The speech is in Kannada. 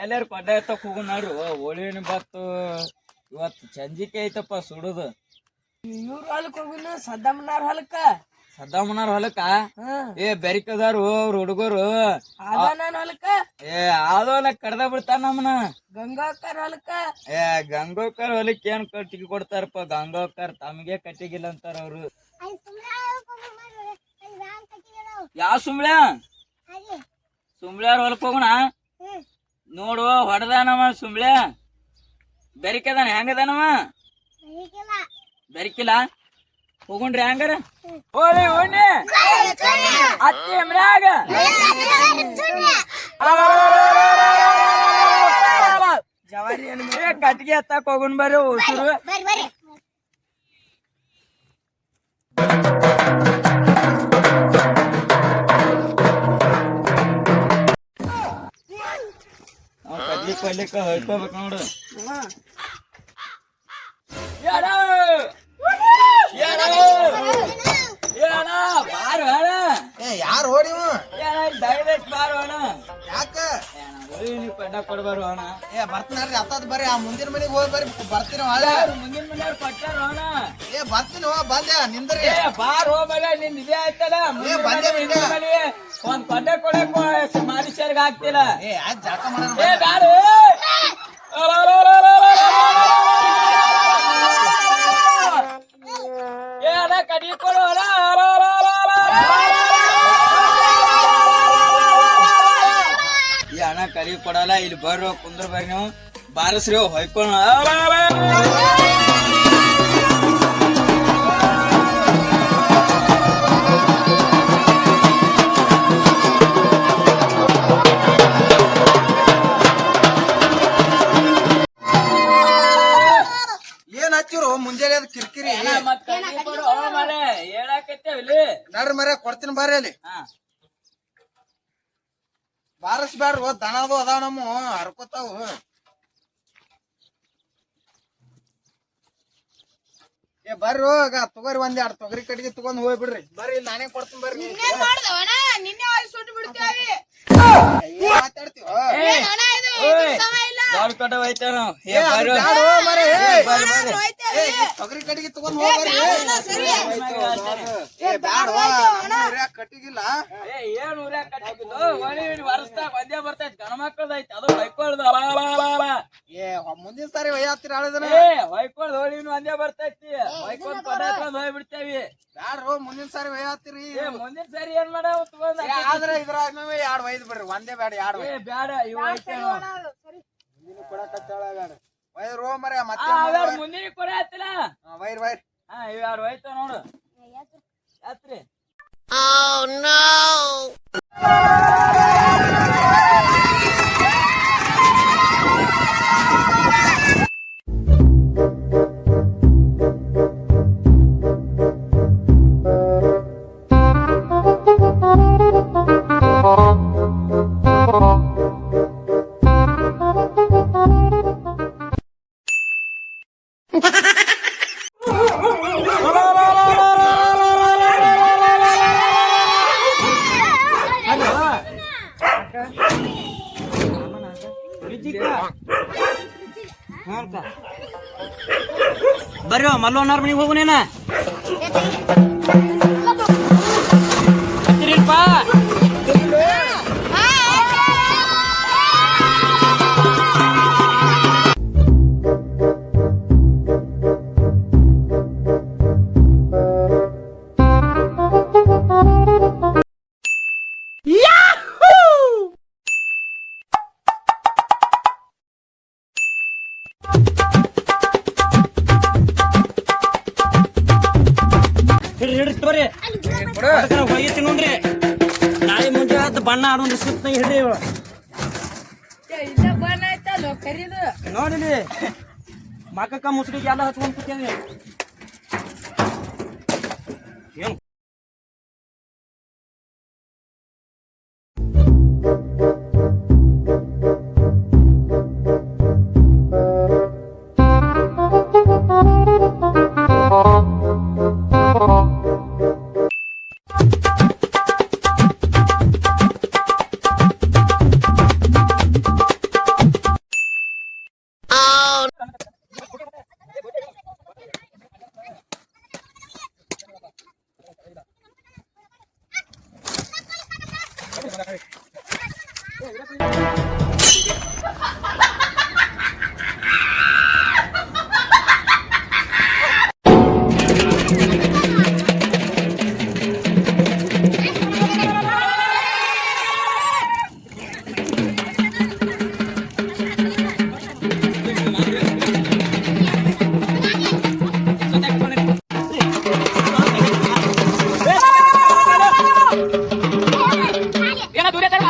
ಎಲ್ಲಾರು ಪಡ್ಡ ಎತ್ತಕ್ ಹೋಗು ನೋಡ್ರಿ ಹೋಳಿನ ಬತ್ತು ಇವತ್ತು ಚಂಜಿಕೆ ಐತಪ್ಪ ಸುಡುದು. ಇವ್ರ ಹೊಲಕ್ ಹೋಗಿನ? ಸದ್ದಮ್ಮನಾರ್ ಹೊಲಕ್ಕ? ಸದ್ದಾಮನಾರ್ ಹೊಲಕ್ಕ? ಹ್ಮ್ ಏ ಬೆರಿಕದಾರು ಅವ್ರ ಹುಡುಗರು. ಹೊಲಕ್ಕ? ಏ ಆದೋನ ಕಡ್ದ ಬಿಡ್ತಾನ ನಮ್ಮನ ಗಂಗಾಕರ್ ಹೊಲಕ್ಕ? ಏ ಗಂಗೋಕರ್ ಹೊಲಕ್ ಏನ್ ಕಟ್ಟಿಗೆ ಕೊಡ್ತಾರಪ್ಪ? ಗಂಗೋಕರ್ ತಮಗೆ ಕಟ್ಟಿಗಿಲ್ಲ ಅಂತಾರ ಅವ್ರು. ಯಾವ ಸುಮ್ಳ ಸುಮ್ಳ್ಯಾರ ಹೊಲಕ್ ಹೋಗೋಣ? ನೋಡು ಹೊಡೆದಾನವ ಸುಮ್ಳೆ ಬೆರಿಕದಾನ ಹೆಂಗದಾನವ? ಬೆರಿಕಿಲ್ಲ. ಹೋಗುಣ್ರಿ ಹೆಂಗಾರ. ಹೋಳಿ ಹೋಣಿ ಅತ್ತಿ ಮ್ಯಾಗ ಜವಾರಿ ಕಟ್ಗೆ ಹತ್ತಾಕ್ ಹೋಗುನ್ ಬರ್ರಿ ಉಸುರು ಕಡ್ಲಿ ಕೊಡ್ಲಿಕ್ಕ ಹೊಯ್ಕೋಬೇಕು ನೋಡು. ನೀವು ಕೊಡ್ಬಾರ ಅಣ್ಣ. ಏ ಬರ್ತೀನಲ್ರಿ ಅತ್ತದ್ ಬರ್ರಿ ಆ ಮುಂದಿನ ಮನೆಗೆ ಹೋಗಿ ಬರ್ರಿ ಬರ್ತೀನಿ ಹೊಳೆ ಮುಂದಿನ ಮನೆಯವ್ರು ಕೊಟ್ಟಾರ ಅಣ್ಣ. ಏ ಬರ್ತೀನಿ ಹೋ ಬಂದೆ ನಿಂದ್ರಿ. ಏ ಬಾರ್ ಹೋಗಲ್ಲ ನಿನ್ ಇದೇ ಆಯ್ತಲ್ಲ ಮುಂದಿನ ಬಂದೆ ಮನೆ, ಹಿಂದಿನ ಮನೆ. ಒಂದ್ ಕೊಟ್ಟೆ ಕೊಡಕ್ ಆಗ್ತಿಲ್ಲ. ಏ ಆಯ್ತು ಜಳಕ ಮಾಡೋಣ ಏ. ಬ್ಯಾಡ. ಏ ಅಣ್ಣ ಕಡಿ ಕೊಡು ಅಣ್ಣ. ಕಡಿ ಕೊಡಲ್ಲ ಇಲ್ಲಿ ಬರ್ರಿ ಕುಂದ್ರ ಬರ್ರಿ ನೀವು. ಬಾರಸ್ರಿ ಹೊಯ್ಕೊಳ. ಏನ್ ಹಚ್ಚಿರು? ಮುಂಜಾನೆ ಅದ್ ಕಿರಿಕಿರಿ. ಕೊಡು ಮರೆ ಕೊಡ್ತೀನಿ ಬಾರಿ ಅಲ್ಲಿ. ಬಾರಸ್ ಬ್ಯಾಡ್ರಿ ದನದು ಅದಾವ ನಮ್ಮ ಹರ್ಕೋತಾವ. ಏ ಬರ್ರಿ ಹೋಗ ತೊಗರಿ ಒಂದ್ ಎರಡು ತೊಗರಿ ಕಟ್ಟಿಗೆ ತಗೊಂಡ್ ಹೋಗಿ ಬಿಡ್ರಿ. ಬರ್ರಿ ನಾನೇ ಕೊಡ್ತೀನಿ ಬರ್ರಿ. ನಿನ್ನೆ ಸುಟ್ಟು ಮಾತಾಡ್ತೀವ ದೊಡ್ಡ ಕಟ ಹೋಯ್ತಾನ? ಏ ಬಾರೋ ಬ್ಯಾಡ್ ಏ. ತೊಗರಿ ಕಟ್ಟಿಗೆ ತಗೊಂಡ್ ಹೋಗ್ಬರ್ರಿ. ಏ ಬ್ಯಾಡ ಊರ್ಯಾಗ ಕಟ್ಟಿಗಿಲ್ಲ? ಏ ಏನ್ ಒಳಿ ವರ್ಷದಾಗ ಒಂದೇ ಬರ್ತೈತಿ ಗಣ ಮಕ್ಕಳದೈತಿ ಅದು ಹೊಯ್ಕೊಳ್ದು. ಏ ಮುಂದಿನ ಸಾರಿ ಒಯ್ಯಾತಿರ ಆಳಿದನ ಏ ಹೊಯ್ಕೊಳ್ದು ಹೋಳಿ ಒಂದೇ ಬರ್ತೈತಿ. ಹೊಯ್ಕೊಂಡ್ ಪದ ಹಾಕೊಂಡ್ ಹೋಗ್ಬಿಡ್ತೇವಿ. ಬ್ಯಾಡ್ರೋ ಮುಂದಿನ ಸಾರಿ ಒಯ್ಯಾತಿರಿ ಏ ಮುಂದಿನ ಸಾರಿ ಏನ್ ಮಾಡಾವ ತಗೊಂಡ್ ಆದ್ರೆ ಇದ್ರಾಗ ಎರಡ್ ಒಯ್ದು ಬಿಡ್ರಿ ಒಂದೇ ಬ್ಯಾಡ ಎರಡ್ ಏ ಒಯ್ದ್. ಬ್ಯಾಡ ಇವ್ ಐತೇನು ಒಯ್ದ್ ರೋ ಮರ ಮತ್ತೆ ಮುಂದಿನ ಕೊಡ ಆತಿಲ್ಲ ವೈರ್ ವೈರ್. ಹಾ ಇವ್ ಯಾರು ನೋಡು. ಯಾತ್ರಿ. ಬರ್ರಿ ಮಲ್ಲೋನಾರ್ ಮನೆಗೆ ಹೋಗುನೇನ ತೋರಿ ಹೋಗಿ ತಿನ್ನೋನ್ರಿ ನಾಳೆ ಮುಂಜಾನೆ ಆತ್ ಬಣ್ಣ ಆಡೋನ್ರಿ ಸುತ್ತ ಹಿಡ್ರಿ ನೋಡಿಲಿ ಮಕ್ಕಕ್ಕ ಮುಸುಡಿಗೆ ಎಲ್ಲ ಹಚ್ಕೊಂಡ್ ಕೂತೇವಿ ಬರ್ರಿ dura, caro.